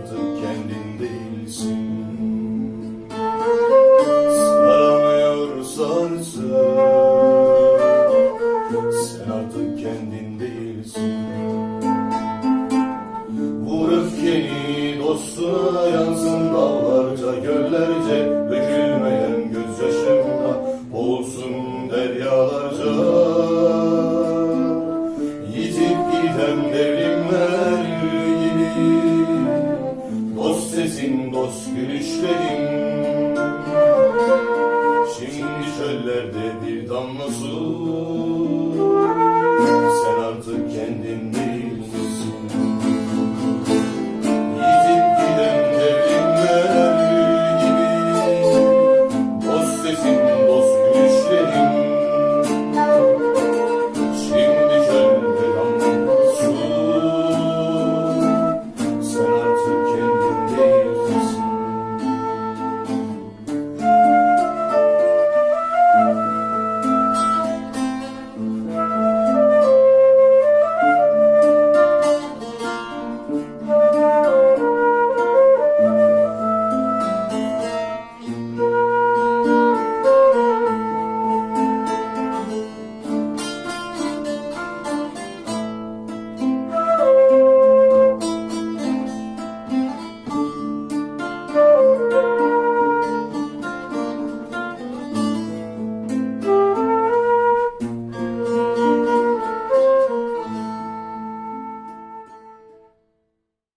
artık kendin değilsin. Saramıyor sarsa Sen artık kendin değilsin. Vur öfkeni dostuna yansın dava Sensin dost gülüşlerim Şimdi çöllerde bir damla su